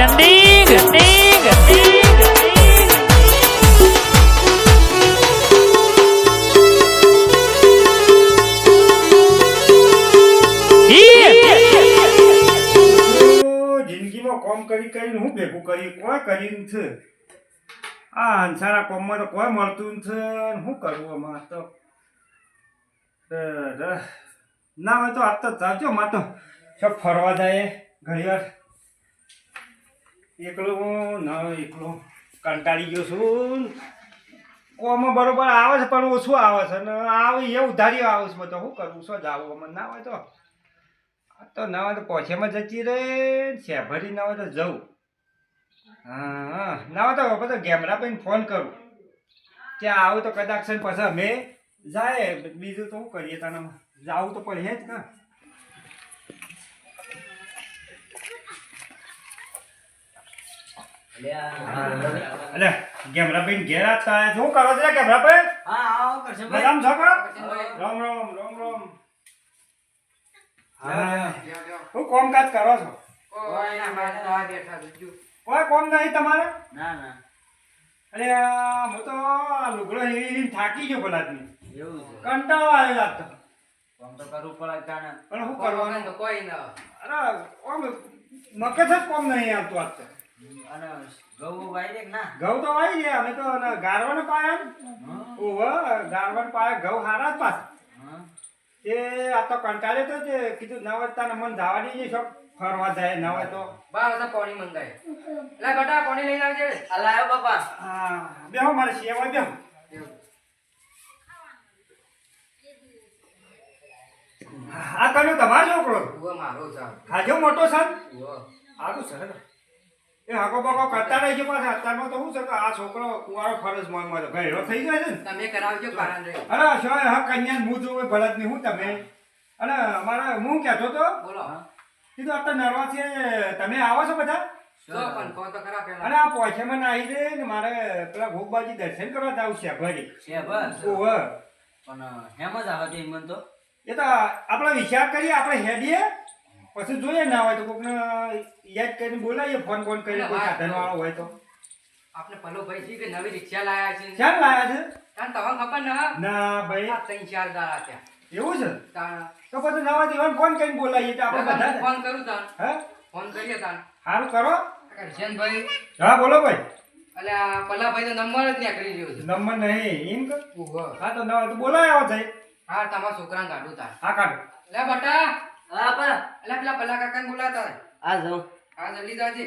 જિંદગીમાં કોમ કરી કરીને હું ભેગું કરી કોઈ કરીને છે? આ અંસારા કોમમાં તો કોઈ મળતું નથી. શું કરવું આમાં તો? ના હોય તો આ તો ચાલજો. માં તો ફરવા જાય, ઘણી વાર એકલો હું, ના એકલો કંટાળી ગયો છું. કોમાં બરોબર આવે છે, પણ ઓછું આવે છે. ને આવે, એ ઉધારી આવે છે, બધો. શું કરવું શું જાવું? અમને ના હોય તો? તો ના હોય તો પોછેમાં જતી રહે શેભરી ના હોય તો જવું હા હા ના હોય તો બધો ગેમરા પણ ફોન કરું. ત્યાં આવું તો કદાચ ને પછી અમે જાય. બીજું તો શું કરીએ તને જાવું તો પડે જ કા અલે ગેમરા ભાઈ ઘેર આવતા શું કરો છો ગેમરા ભાઈ હા આવો કરશે રામ છો. રામ રામ રામ રામ. હા શું કામકાજ કરો છો? કોઈ કોમ નહીં તમારે? ના ના. અરે આ હું તો આ લુગડો હેરી થાકી ગયો પેલા એવું કંટાળો આવ્યો લાગતો કામ તો કરવું પડે જાણે પણ શું કરવાનું? અરે આમ મગજ જ કોમ નહીં આવતું આજ તો. અને ઘઉં વાઈ દે ના? ઘઉં તો વાઈ ગયા અમે તો ગારવાને પાયા હા? ઓહો ગારવાને પાયા ઘઉં હારા જ પાછા? એ આ તો કંટાળે તો જ કીધું ના હોય મન ધાવાની જે છો ફરવા જાય ના હોય તો. પાણી મંગાય. એટલે બેટા પાણી લઈને આવજે. લાયો બાપા. હા બેહો મારે સેવા બેહો. આ કયો તમારો છોકરો. મારો સાહેબ ખાજો મોટો સાહેબ. ઉવા. સારું છે ને એ હાકો બાકો કરતા રહેજો પાછા. અત્યારમાં તો શું છે કે આ છોકરો કુવારો ફરજમાં ગયેલો થઈ જાય છે ને. તમે કરાવજો કારણ રે અરે શું હા કન્યા હું જોવે ભરતની હું તમે? અને અમારે હું કહેતો તો? બોલો. કીધું અત્યારે નરવા છે તમે આવો છો બધા? તો તો અને આ પોછેમાં આવી દે ને મારે પેલા ભોગબાજી દર્શન કરવા જાવ છે ભરી છે બસ. પણ હેમ જ આવે છે તો. એ તો આપણે વિચાર કરીએ આપણે હેડીએ. પછી જોઈએ ના હોય તો કોકને યાદ કરીને બોલાવીએ ફોન ફોન કરીને કોઈ સાધન વાળો હોય તો. આપણે પલો ભાઈ છે કે નવી રિક્ષા લાયા છે? ક્યાં લાયા છે? તાન તમને ખબર ના? ના ભાઈ. આ ત્રણ ચાર દાડા ત્યાં એવું છે? તો પછી નવા દીવાન ફોન કરીને બોલાવીએ તો આપણે બધા ફોન કરું તાન હે? ફોન કરીએ તાન સારું કરો. કરશનભાઈ હા બોલો ભાઈ. એટલે આ પલાભાઈ નો નંબર જ નીકળી ગયો છે. નંબર નહીં એમ કે? હા તો નવા તો આવો છે હા તમારા છોકરાને કાઢું તાર હા કાઢો. લે બટા. હા બા એટલે પેલા પલા કાકાને બોલાતા જાઉં હા જલ્દી જાજે.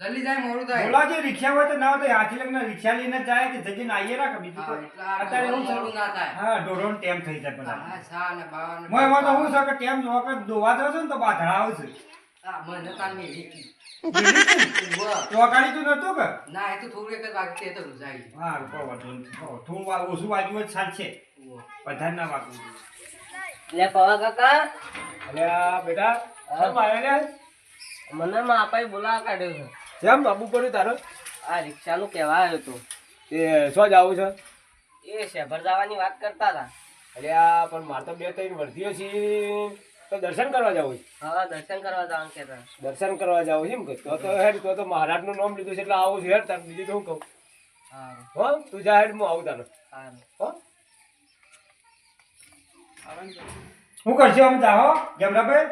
જલ્દી જાય મોડું થાય. રિક્ષા હોય તો ના હોય તો હાથી લગ્ન રિક્ષા લઈને જાય કે રાખે બીજું હા, અત્યારે મોડું ના થાય. હા ડોરોન ટેમ થઈ જાય પેલા હા, સા ને મોય તો શું છે ટેમ વખત દોવા જાવ છો ને તો બાધડા આવશે. હા, મને તાર. તો નતું કે? ના એ તો થોડું એક જ તો રૂઝાઈ હા રૂપો વાંધો થોડું વા- ઓછું વાગ્યું બધા વધારે ના વાગવું લે પવા કાકા. અરે આ બેટા કેમ આવ્યો ને મને માપાઈ બોલાવા કાઢ્યો છે. જેમ બાબુ પડ્યું તારો? આ રિક્ષાનું કહેવા આવ્યો તો એ શું જાવું છે? એ શેભર જવાની વાત કરતા હતા. અરે આ પણ મારે તો બે ત્રણ વર્તીઓ છે. તો દર્શન કરવા જવું છું? હા દર્શન કરવા જવાનું કહેતા દર્શન કરવા જવું છે એમ કે? તો તો હેડ તો તો મહારાજનું નામ લીધું છે એટલે આવું છે હેડ તાર. બીજું તો હું કહું? હા હો તું જા હેડ હું આવું તારો. હા હો? હું કરશું આમ જાઓ. ગેમરાભાઈ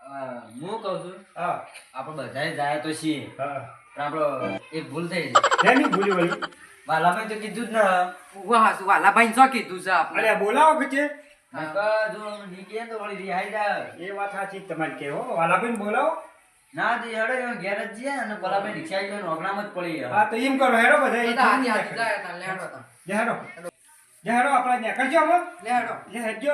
હા, હું કહું છું. હા. આપણે બધાય જાય તો છીએ. હા. પણ આપણો એક ભૂલ થઈ છે. નહીં ભૂલી વળી. વાલાભાઈ તો કીધું જ ના. ઉવ્વ હા, શું વાલાભાઈને શું કીધું છે આપણે? અરે બોલાવો કે છે નકર જો તો વળી રિહાઈ જાય. એ વાત સાચી તમારી કે હો. વાલાભાઈને બોલાવો. ના તે હેડો એમાં ઘેર જ જઈએ અને પલાભાઈ રિક્ષા લઈને ઓગણામાં જ પડી ગયા. હા તો એમ કરો હેડો બધા. હેડો. હેડો. લે હેડો આપણે નીકળજો અમે લે હેડો.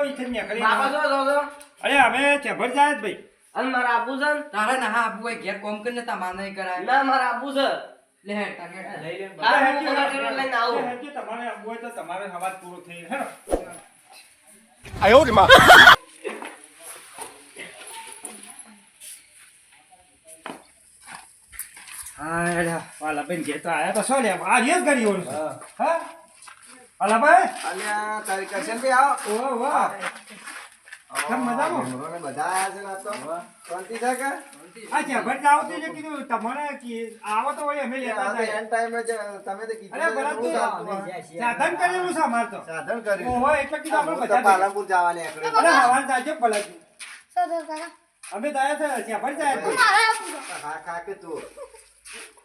ઈ થઈને નીકળી બાપા જો જો જો અરે અમે ચેભર જાય ભાઈ. અને મારા આબુ છે? તારે ના આબુ હોય ઘેર કોમ કરીને તાર માને કરાય. ના મારા આબુ છે. લે હેડ લઈ લે હા, હેડજો, લઈને આવું. હેડજો, તમારે આવવું હોય તો તમારે હવાજ પૂરો થઈ હેડો. હા વાલા બેન ઘેર તો આયા તો શું લે આ રીત કરી ઓલું છે. હા ભાઈ અલ્યા તારી કરશનભાઈ આવો. ઓહ વાહ. કેમ મજામાં? ઘરવાળા બધા આયા છે ને આ તો શાંતિ છે કે? આ જબર જાવ તો કીધું તમારે કી- આવો તો વળી અમે લેતા જ તમે તો કીધું અરે તું સાધન- કરેલું છે અમારે તો. સાધન કર્યું ઓહો એટલે કીધું આપણે બધા પાલનપુર જવા નીકળ્યો. અરે હવાન જાજો ભલાજી. સદર કાકા અમે તો આયા છે જબર જાય હા ખા કે તું.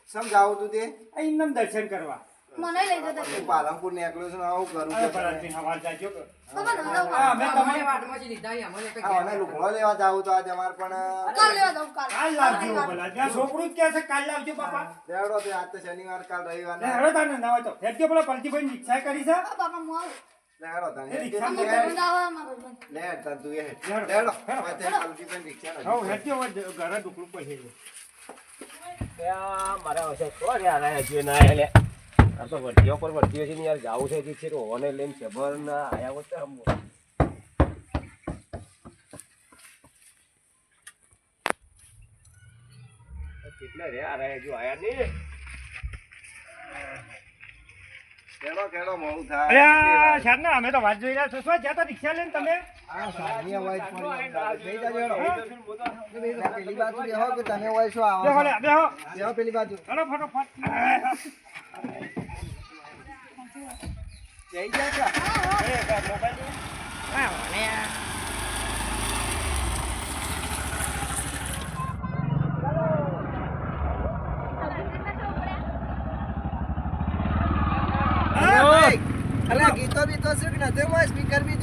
સમ જાવું તું? તે અહીં દર્શન કરવા. મને લઈ જતા હું પાલનપુર નીકળ્યો છું આવું કરું અરે કે ભલાજી જાજો કે. તમે ના હા, અમે તમારે આ મને લુગડો લેવા જાવું તો આજે અમારે પણ કાલ લેવા જાઉં કાલ. કાલ લાવજો ભલાજી. આ છોકરું જ કહે છે કાલ લાવજો બાપા. લેવડો તે આજ તો શનિવાર કાલ રવિવાર લે હેડો તાને ના હોય તો. હેડજો પેલો પલટીભાઈ રિક્ષા કરી છે. બાપા હું આવું. તને તું એ રિક્ષા. હેડજો ઘરે ઢુકડું પછી મારા હશે છો રે આના ના આયા લે આ તો વર્તીઓ પર વર્તીઓ છે ને યાર જાવું છે જે છે તો ઓને લઈને ખબર ના આયા હોત આમ કેટલા રે આ રહ્યા હજુ આયા નહીં? ખેડો ખેડો મોડું અરે થાય શારના અમે તો વાત જોઈ રહ્યા છો. શું જ્યાં તો રિક્ષા લઈને તમે. પેલી બાજુ બેહો કે તમે હોય શું આવો બેહો છો? લે બેહો. બેહો પેલી બાજુ. હેડો ફટોફટ. બેહી જા કા? અરે ભાઈ, અલા ગીતો બીતો શું કે નથી હોય સ્પીકર બી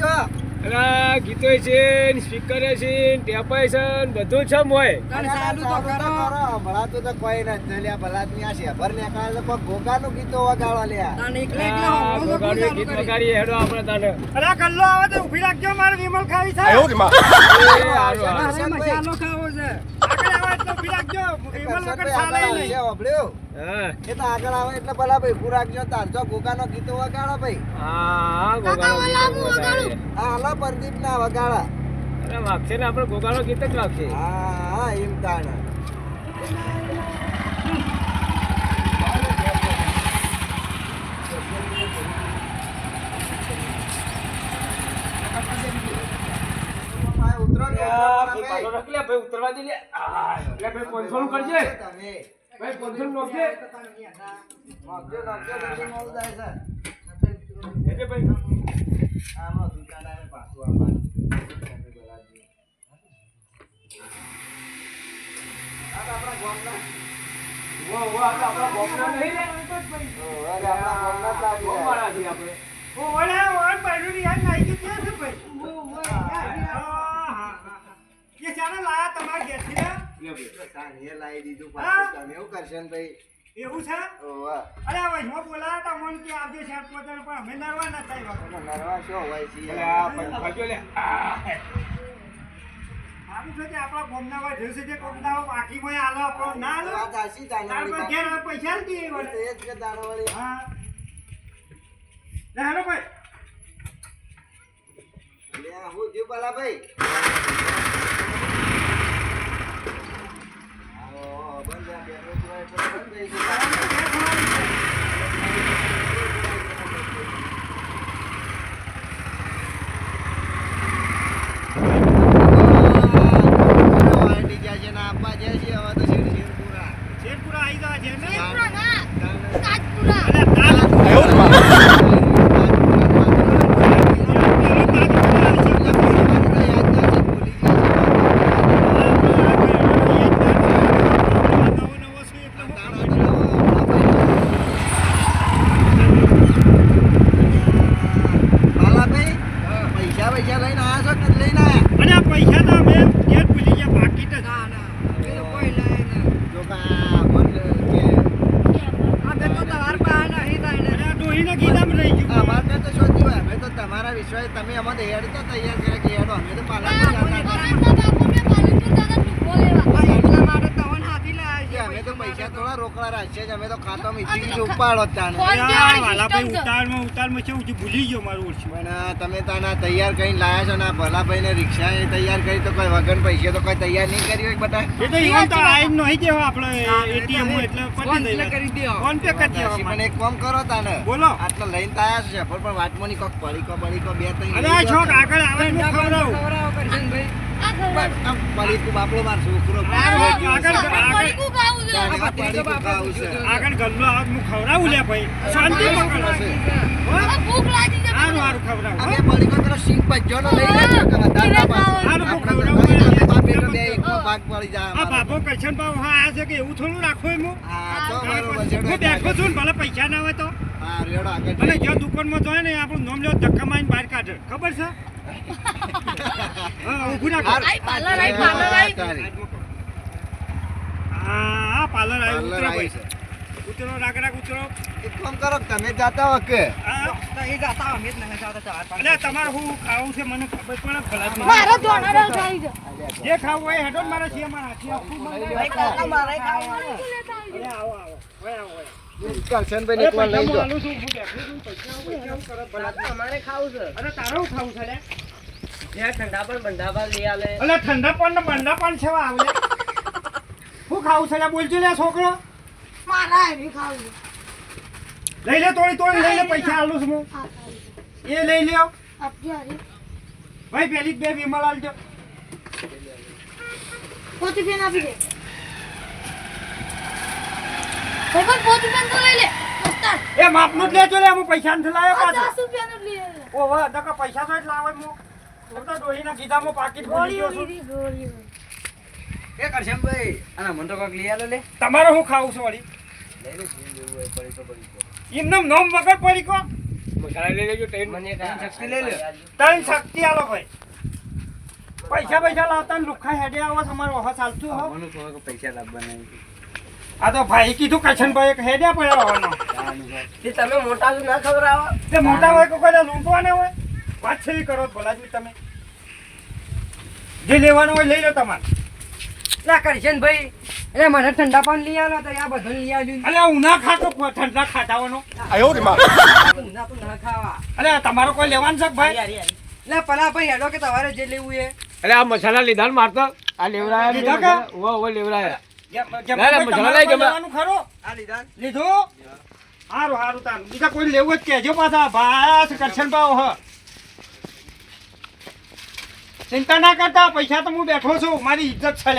જો ગીતો છે સ્પીકર છે ટેપાય છે ને બધું છે મોય ચાલુ તો કરો હમણાં તો કોઈ નથી લ્યા ભલાદમી આ શેભર કાળ તો કોઈ ઘોઘાનું ગીતો વગાડવા લ્યા. આ વગાડીએ, ગીત વગાડીએ, હેડો આપણે તાને. અરે કલ્લો આવે તો ઊભી રાખજો મારે વિમલ ખાવી થાય એ હારું, હારું. કરશનભાઈ, આગળ આવે એટલે ઊભી રાખજો. વિમલ વગર ચાલે આગળ નહીં. હા એ તો આગળ આવે એટલે ભલા ભાઈ ઊભું રાખજો. તાર જો ગીતો વગાડો ભાઈ. હા કાકા, ગોગાનો ઓલા ગીત હું વગાડીએ. આ હલો પ્રદીપ ના વગાડા. અરે વાગશે ને આપણે ગોગાનો ગીત જ વાગશે. હા હા એમ તાણ ઉતરો ને, ભાઈ ઉતરવા દે લે આ, ભાઈ નું કરજે ભાઈ નું નોખજે. જલ્દી મોડું થાય. એટલે ભાઈ આમાં દુકાન આવે પાછું આવવાનું. આ તો આપણા ગામના. તો આપણા બોમ્બના નહીં. અરે આપણા ગામના લાગી આપણે. ઓ ઓલે ઓન બાયડું યાર છે ભાઈ હા, હા, હા. એ ચાલો લાયા તમારા ઘેરથી લે ભાઈ. સાંજે લાવી દીધું તમે એવું કરશો ને ભાઈ? એવું છે અરે વૈષ્ણવ બોલાયા તા મને કે આવજો શેર પોતાને પણ અમે નરવા નતા આવ્યા નરવા શું હોય છે આ ભાઈ ખાજો લે. આ. છે કે આપણા ગામના હોય છે કે બાકી કોઈ આલો આપણો ના આલો વાત હાચી તાને તાર પર વળી. ઘેર પૈસા નથી એ જ કે તારે વળી. હા લે હેલો ભાઈ લે, હું થયું ભલા ભાઈ? ઓહો, બંધ આ બેઠો છું એટલે બંધ થઈ ગયું. વાંટી ગયા છે ને આપવા હવે તો શેર શેર શેરપુરા આવી ગયા છે ને શેરપુરા ના તાજપુરા અરે તાજ નવો નવો છે એટલે હું પૈસા પૈસા લઈને આવ્યા છો કે નથી લઈને આવ્યા અને આ પૈસા તો અમે ઘેર ભૂલી ગયા બાકી તો જો કા બોલ કે અને આ ડોહીના ગીતામાં રહી ગયું અમારને તો શોધી હોય અમે તો તમારા વિશ્વાસ તમે અમારે હેડ તો તૈયાર કર્યા કે હેડો અમે તો પાલન અમારના બાપુને પાલનપુર દાદા ડૂબો લેવા કે અમે તો પૈસા થોડા રોકડા અમે તો ખાતો મીઠી ઉપાડો તાને. ફોન પે અરે આ વાળી વાલા ભાઈ system છે. ઉતારમાં ઉતારમાં છે હું ભૂલી ગયો મારું ઓળખ્યું પણ તમે તાના તૈયાર કરીને લાયા છો ને આ ભલાભાઈ ને રિક્ષા એ તૈયાર કરી તો કોઈ વગર પૈસે તો કોઈ તૈયાર નહીં કરી હોય બટા એ તો ઈવન તો આઈ નહીં દેવો આપણે એટીએમ એટલે પતી દઈ ફોન પે કરી દેવા પણ એક કામ કરો તાને. બોલો. આટલા લઈને તો આયા છો પણ વાટમાંની કોક પડીકો બડીકો બે અરે જાઓ છોક આગળ આવે ને ખવડાવું. માર છોકરો આગળ ગલ્લો આવે હું ખવડાવું લે ભાઈ શાંતિ ભૂખ લાગી છે હારું ખવડાવું અમે હો. પડીકો સિંગ લઈ લેજો વધારે ના પાડો. સારું હું આપણે ખવડાવું બાપ બે એકનો ભાગ પડી જાય આ બાપો કરશન ભાવ હા આ છે કે એવું થોડું રાખો એમ હું હા, તો બરોબર હું બેઠો છું ભલે પૈસા ના હોય તો અને. જો દુકાનમાં જોઈએ ને આપણું નામ લેવા ધક્કા મારીને બહાર કાઢે. ખબર છે? ઊભું રાખો. હાર. આઈ પાર્લર, આઈ પાર્લર, આઈ. તારી. હા હા પાર્લર આવ્યું ઉતરો આવી ઉતરો રાગ રાગ ઉતરો. એક કામ કરો તમે જાતા હો. કે એ જાતા અમે જ નહીં જાતા ચાર પાંચ અલ્યા તમારે શું ખાવું છે મને ખબર પણ ભલા મારો જોનારો ખાઈ છે. જે ખાવું હોય હેડો મારા છીએ મારા હાથી આપવું મને. કાકા મારે ખાવાનું અલ્યા, આવો આવો. આવો ઓય. કરશનભાઈ એક લઈ જાઓ. હું આલું છું, હું બેઠો છું, પૈસા ભલા. અમારે ખાવું છે. અરે તારે ખાવું છે લે? ઠંડા પણ બંધા લઈ આલે. અલ્યા ઠંડા પણ ને બંડા પણ છે વા આવલે. ખાવું છે બોલજો લે છોકરો. મારા એવી ખાવું લઈ લે તોડી તોડી લઈ લે પૈસા આલું છું હું. એ લઈ લ્યો. ભાઈ પેલી બે વિમળ આલજો. પોતી પેન આપી દે. ભાઈ તો લઈ લે. ઉસ્તાદ એ માપનું જ લેજો લે હું પૈસા નથી લાવ્યો પાછો. દસ રૂપિયા નું લઈ લે. ઓ વાહ પૈસા તો જ લાવે હું હું તો ડોહીના ગીધામાં પાકીટ ભૂલી ગયો છું. એ કરશનભાઈ આના મને તો કોક લઈ આલો લે. તમારે હું ખાવું છું વળી? એમનેમ નોમ વગર પડી કો મસાલા લઈ લેજો ટ્રેન મને શક્તિ લઈ લે. ત્રણ શક્તિ આલો ભાઈ. પૈસા પૈસા લાવતા ને લુખા હેડે આવો તમારો હા ચાલતું હો. મને થોડો પૈસા લાવવાના આ તો ભાઈ કીધું કશનભાઈ એક હેડ્યા પડ્યા હોવાનો તે તમે મોટા છો ના ખબર આવો તે મોટા હોય કે કોઈ લૂંટવાના હોય? વાત છે કરો ભલાજી તમે. જે લેવાનું હોય લઈ લો તમારે. ના કરશન ભાઈ. એટલે મને ઠંડા પણ લઈ આવ્યો તો આ બધું લઈ આવ્યું અલે ઉના ખાતો ઠંડા ખાતાવાનો ઊંધા તો ના ખાવા. અલે તમારો કોઈ લેવાનું છે ભાઈ? એટલે પલા ભાઈ હેડો કે તમારે જે લેવું એ. એટલે આ મસાલા લીધા ને મારતો આ લેવરાયા લીધા કે? ઓ ઓ લેવરાયા. લીધા? તાર બીજા કોઈ લેવું જ પાછા કરશન ભાવ હ. ચિંતા ના કરતા પૈસા તો હું બેઠો છું. મારી ઇજ્જત છે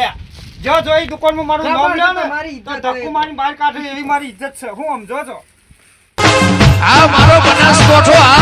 જો જો એ દુકાનમાં મારું નામ લ્યો ને તો ઇજ્જત ધક્કુ બહાર કાઢે એવી મારી ઇજ્જત છે. હું સમજો છો? આ મારો બનાસકોઠો આ